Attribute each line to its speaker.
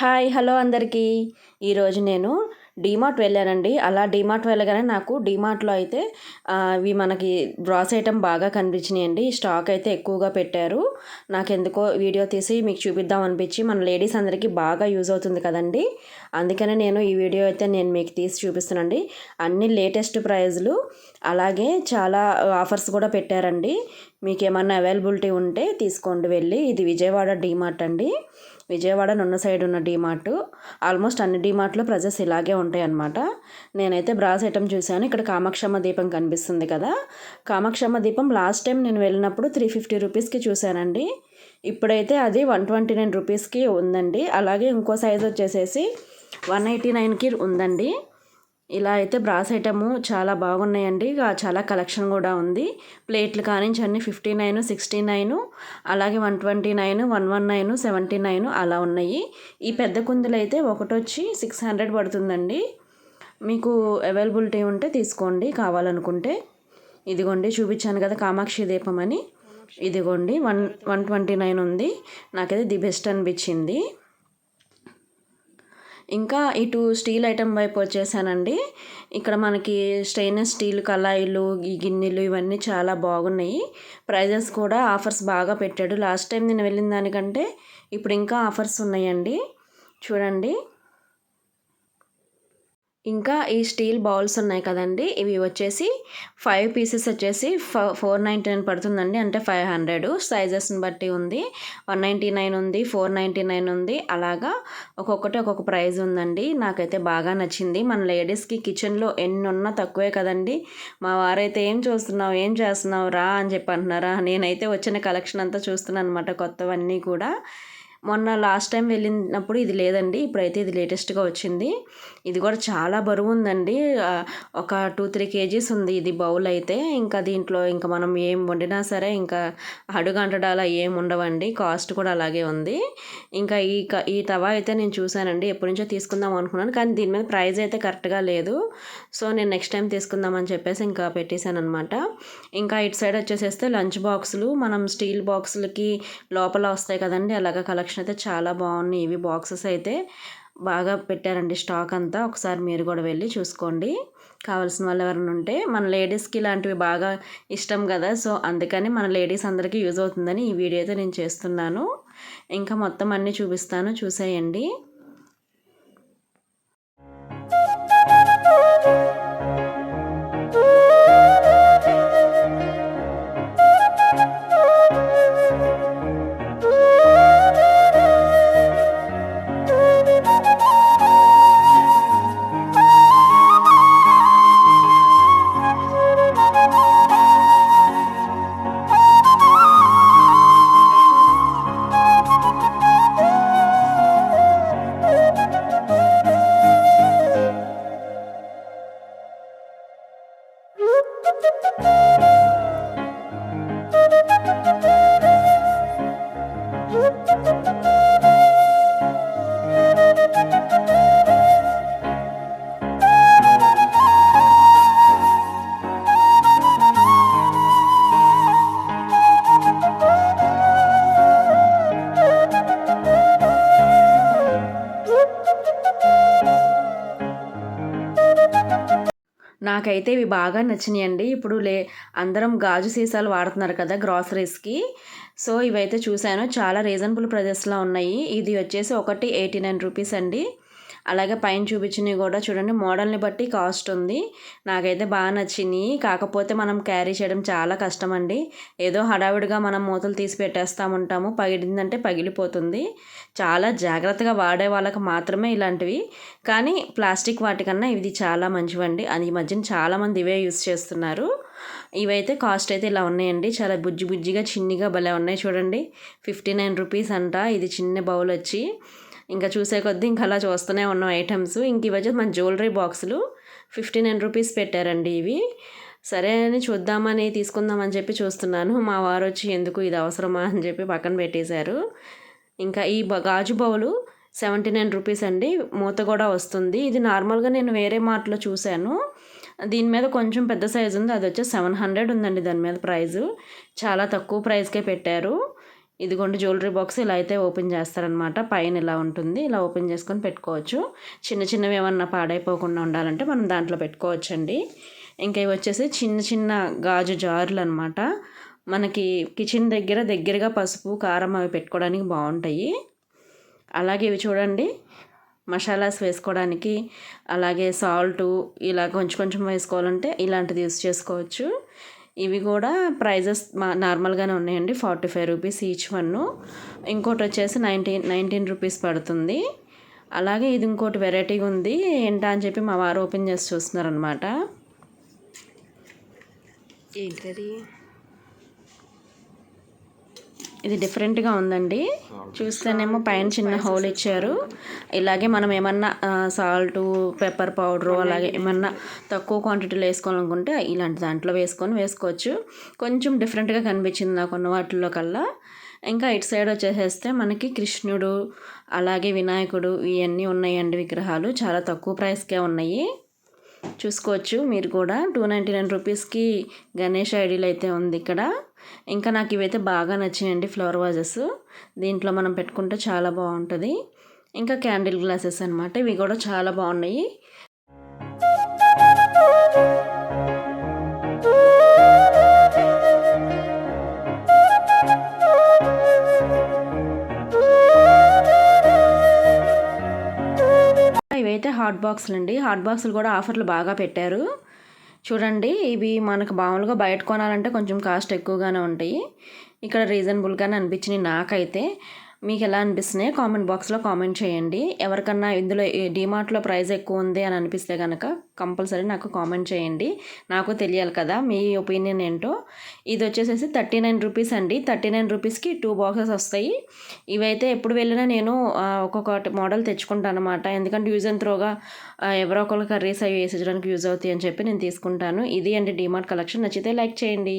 Speaker 1: Hi hello అందరికీ. ఈరోజు నేను డీమార్ట్ వెళ్ళానండి. అలా డీమార్ట్ వెళ్ళగానే నాకు డీమార్ట్లో అయితే ఇవి మనకి బ్రాస్ ఐటమ్ బాగా కనిపించినాయండి. స్టాక్ అయితే ఎక్కువగా పెట్టారు. నాకు ఎందుకో వీడియో తీసి మీకు చూపిద్దాం అనిపించి మన లేడీస్ అందరికీ బాగా యూజ్ అవుతుంది కదండి. అందుకనే నేను ఈ వీడియో అయితే నేను మీకు తీసి చూపిస్తున్నానండి. అన్ని లేటెస్ట్ ప్రైజ్లు అలాగే చాలా ఆఫర్స్ కూడా పెట్టారండి. మీకు ఏమన్నా అవైలబిలిటీ ఉంటే తీసుకోండి వెళ్ళి. ఇది విజయవాడ డీమార్ట్ అండి. విజయవాడ నున్న సైడ్ ఉన్న డీమార్ట్. ఆల్మోస్ట్ అన్ని డీమార్ట్లో ప్రజెస్ ఇలాగే ఉంటాయి అన్నమాట నేనైతే బ్రాస్ ఐటమ్ చూశాను. ఇక్కడ కామాక్షమ్మ దీపం కనిపిస్తుంది కదా. కామాక్షమ్మ దీపం లాస్ట్ టైం నేను వెళ్ళినప్పుడు త్రీ ఫిఫ్టీ రూపీస్కి చూశానండి. ఇప్పుడైతే అది వన్ ట్వంటీ నైన్ రూపీస్కి ఉందండి. అలాగే ఇంకో సైజ్ వచ్చేసేసి వన్ ఎయిటీ నైన్కి ఉందండి. ఇలా అయితే బ్రాస్ ఐటము చాలా బాగున్నాయండి. చాలా కలెక్షన్ కూడా ఉంది. ప్లేట్లు కానించి అన్ని ఫిఫ్టీ నైన్ సిక్స్టీ నైన్ అలాగే one twenty nine one one nine seventy nine అలా ఉన్నాయి. ఈ పెద్ద కుందులు అయితే ఒకటొచ్చి సిక్స్ హండ్రెడ్ పడుతుందండి. మీకు అవైలబిలిటీ ఉంటే తీసుకోండి కావాలనుకుంటే. ఇదిగోండి చూపించాను కదా కామాక్షి దీపం అని ఇదిగోండి వన్ వన్ ట్వంటీ నైన్ ఉంది. నాకైతే ది బెస్ట్ అనిపించింది. ఇంకా ఇటు స్టీల్ ఐటెం వైపు వచ్చేసానండి. ఇక్కడ మనకి స్టెయిన్లెస్ స్టీల్ కళాయిలు ఈ గిన్నెలు ఇవన్నీ చాలా బాగున్నాయి. ప్రైజెస్ కూడా ఆఫర్స్ బాగా పెట్టాడు. లాస్ట్ టైం నేను వెళ్ళిన దానికంటే ఇప్పుడు ఇంకా ఆఫర్స్ ఉన్నాయండి. చూడండి. ఇంకా ఈ స్టీల్ బౌల్స్ ఉన్నాయి కదండి. ఇవి వచ్చేసి ఫైవ్ పీసెస్ వచ్చేసి ఫోర్ నైంటీ నైన్ పడుతుందండి. అంటే ఫైవ్ హండ్రెడ్ సైజెస్ని బట్టి ఉంది. వన్ నైంటీ నైన్ ఉంది ఫోర్ నైంటీ నైన్ ఉంది. అలాగా ఒక్కొక్కటి ఒక్కొక్క ప్రైజ్ ఉందండి. నాకైతే బాగా నచ్చింది. మన లేడీస్కి కిచెన్లో ఎన్ని ఉన్నా తక్కువే కదండి. మా వారైతే ఏం చూస్తున్నావు ఏం చేస్తున్నావు రా అని చెప్పి అంటున్నారా. నేనైతే వచ్చిన కలెక్షన్ అంతా చూస్తున్నాను అనమాట కొత్తవన్నీ కూడా. మొన్న లాస్ట్ టైం వెళ్ళినప్పుడు ఇది లేదండి. ఇప్పుడైతే ఇది లేటెస్ట్గా వచ్చింది. ఇది కూడా చాలా బరువు ఉందండి ఒక టూ త్రీ కేజీస్ ఉంది ఇది బౌల్ అయితే. ఇంకా దీంట్లో ఇంకా మనం ఏం వండినా సరే ఇంకా అడుగంటడాల ఏం ఉండవండి. కాస్ట్ కూడా అలాగే ఉంది. ఇంకా ఈ ఈ తవా అయితే నేను చూశానండి. ఎప్పటి నుంచో తీసుకుందాం అనుకున్నాను. కానీ దీని మీద ప్రైస్ అయితే కరెక్ట్గా లేదు. సో నేను నెక్స్ట్ టైం తీసుకుందామని చెప్పేసి ఇంకా పెట్టేశాను అనమాట ఇంకా ఇటు సైడ్ వచ్చేసేస్తే లంచ్ బాక్సులు. మనం స్టీల్ బాక్సులకి లోపల వస్తాయి కదండి. అలాగ కలెక్షన్ కలెక్షన్ అయితే చాలా బాగున్నాయి. ఇవి బాక్సెస్ అయితే బాగా పెట్టారండి స్టాక్ అంతా. ఒకసారి మీరు కూడా వెళ్ళి చూసుకోండి. కావాల్సిన వాళ్ళు ఎవరైనా ఉంటే మన లేడీస్కి ఇలాంటివి బాగా ఇష్టం కదా సో అందుకని మన లేడీస్ అందరికీ యూజ్ అవుతుందని ఈ వీడియో అయితే నేను చేస్తున్నాను. ఇంకా మొత్తం అన్నీ చూపిస్తాను. చూసేయండి. Thank you. నాకైతే ఇవి బాగా నచ్చినాయండి. ఇప్పుడు లే అందరం గాజు సీసాలు వాడుతున్నారు కదా గ్రాసరీస్కి. సో ఇవైతే చూశాను. చాలా రీజనబుల్ ప్రైజెస్లో ఉన్నాయి. ఇది వచ్చేసి ఒకటి ఎయిటీ నైన్ రూపీస్ అండి. అలాగే పైన చూపించినవి కూడా చూడండి. మోడల్ని బట్టి కాస్ట్ ఉంది. నాకైతే బాగా నచ్చినాయి. కాకపోతే మనం క్యారీ చేయడం చాలా కష్టం అండి ఏదో హడావిడిగా మనం మూతలు తీసి పెట్టేస్తూ ఉంటాము. పగిలిందంటే పగిలిపోతుంది. చాలా జాగ్రత్తగా వాడే వాళ్ళకి మాత్రమే ఇలాంటివి. కానీ ప్లాస్టిక్ వాటికన్నా ఇది చాలా మంచివండి. అది ఈ మధ్యన చాలామంది ఇవే యూస్ చేస్తున్నారు. ఇవైతే కాస్ట్ అయితే ఇలా ఉన్నాయండి. చాలా బుజ్జి బుజ్జిగా చిన్నిగా భలే ఉన్నాయి చూడండి. ఫిఫ్టీ నైన్ రూపీస్ అంట. ఇది చిన్న బౌల్ వచ్చి. ఇంకా చూసే కొద్దీ ఇంకా అలా చూస్తూనే ఉన్నాం ఐటమ్స్ ఇంక ఇవి వచ్చి మన జ్యువెలరీ బాక్సులు ఫిఫ్టీ నైన్ రూపీస్ పెట్టారండి ఇవి. సరే అని చూద్దామని తీసుకుందామని చెప్పి చూస్తున్నాను. మా వారు వచ్చి ఎందుకు ఇది అవసరమా అని చెప్పి పక్కన పెట్టేశారు. ఇంకా ఈ గాజు బౌలు సెవెంటీ నైన్ రూపీస్ అండి. మూత కూడా వస్తుంది. ఇది నార్మల్గా నేను వేరే మార్ట్లో చూశాను. దీని మీద కొంచెం పెద్ద సైజు ఉంది. అది వచ్చి సెవెన్ హండ్రెడ్ ఉందండి దాని మీద ప్రైజు చాలా తక్కువ ప్రైస్కే పెట్టారు. ఇదిగోండి జ్యువెలరీ బాక్స్ ఇలా అయితే ఓపెన్ చేస్తారనమాట పైన ఇలా ఉంటుంది. ఇలా ఓపెన్ చేసుకొని పెట్టుకోవచ్చు. చిన్న చిన్నవి ఏమన్నా పాడైపోకుండా ఉండాలంటే మనం దాంట్లో పెట్టుకోవచ్చండి. ఇంకా ఇవి వచ్చేసి చిన్న చిన్న గాజు జారులు అనమాట మనకి కిచెన్ దగ్గర దగ్గరగా పసుపు కారం అవి పెట్టుకోవడానికి బాగుంటాయి. అలాగే ఇవి చూడండి మసాలాస్ వేసుకోవడానికి అలాగే సాల్ట్ ఇలా కొంచెం కొంచెం వేసుకోవాలంటే ఇలాంటిది యూస్ చేసుకోవచ్చు. ఇవి కూడా ప్రైజెస్ మా నార్మల్గానే ఉన్నాయండి. Forty five rupees each one. ఇంకోటి వచ్చేసి నైన్టీన్ నైన్టీన్ రూపీస్ పడుతుంది. అలాగే ఇది ఇంకోటి వెరైటీగా ఉంది. ఏంటా అని చెప్పి మా వారు ఓపెన్ చేసి చూస్తున్నారనమాట
Speaker 2: ఏంటది?
Speaker 1: ఇది డిఫరెంట్గా ఉందండి. చూస్తేనేమో పైన చిన్న హోల్ ఇచ్చారు. ఇలాగే మనం ఏమన్నా సాల్ట్ పెప్పర్ పౌడరు అలాగే ఏమన్నా తక్కువ క్వాంటిటీలో వేసుకోవాలనుకుంటే ఇలాంటి దాంట్లో వేసుకొని వేసుకోవచ్చు. కొంచెం డిఫరెంట్గా కనిపించింది నాకు ఉన్న వాటిల్లో కల్లా. ఇంకా ఇటు సైడ్ వచ్చేసేస్తే మనకి కృష్ణుడు అలాగే వినాయకుడు ఇవన్నీ ఉన్నాయండి విగ్రహాలు. చాలా తక్కువ ప్రైస్కే ఉన్నాయి. చూసుకోవచ్చు. మీరు కూడా టూ నైంటీ నైన్ రూపీస్కి గణేష్ ఐడీలు అయితే ఉంది ఇక్కడ. ఇంకా నాకు ఇవైతే బాగా నచ్చినాయండి ఫ్లవర్ వాజెస్. దీంట్లో మనం పెట్టుకుంటే చాలా బాగుంటుంది. ఇంకా క్యాండిల్ గ్లాసెస్ అనమాట ఇవి కూడా చాలా బాగున్నాయి. ఇవైతే హాట్ బాక్సులు అండి హాట్ బాక్సులు కూడా ఆఫర్లు బాగా పెట్టారు. చూడండి ఇవి మనకు మామూలుగా బయట కొనాలంటే కొంచెం కాస్ట్ ఎక్కువగానే ఉంటాయి. ఇక్కడ రీజనబుల్గానే అనిపించినాయి నాకైతే. మీకు ఎలా అనిపిస్తున్నాయి? కామెంట్ బాక్స్లో కామెంట్ చేయండి. ఎవరికన్నా ఇందులో డిమార్ట్లో ప్రైస్ ఎక్కువ ఉంది అని అనిపిస్తే కనుక కంపల్సరీ నాకు కామెంట్ చేయండి. నాకు తెలియాలి కదా మీ ఒపీనియన్ ఏంటో. ఇది వచ్చేసేసి థర్టీ నైన్ రూపీస్ అండి. థర్టీ నైన్ రూపీస్కి టూ బాక్సెస్ వస్తాయి. ఇవైతే ఎప్పుడు వెళ్ళినా నేను ఒక్కొక్కటి మోడల్ తెచ్చుకుంటాను అనమాట ఎందుకంటే యూజ్ అండ్ త్రోగా ఎవరో ఒకరు కర్రీస్ అవి వేసేయడానికి యూజ్ అవుతాయి అని చెప్పి నేను తీసుకుంటాను. ఇది అండి డిమార్ట్ కలెక్షన్. నచ్చితే లైక్ చేయండి.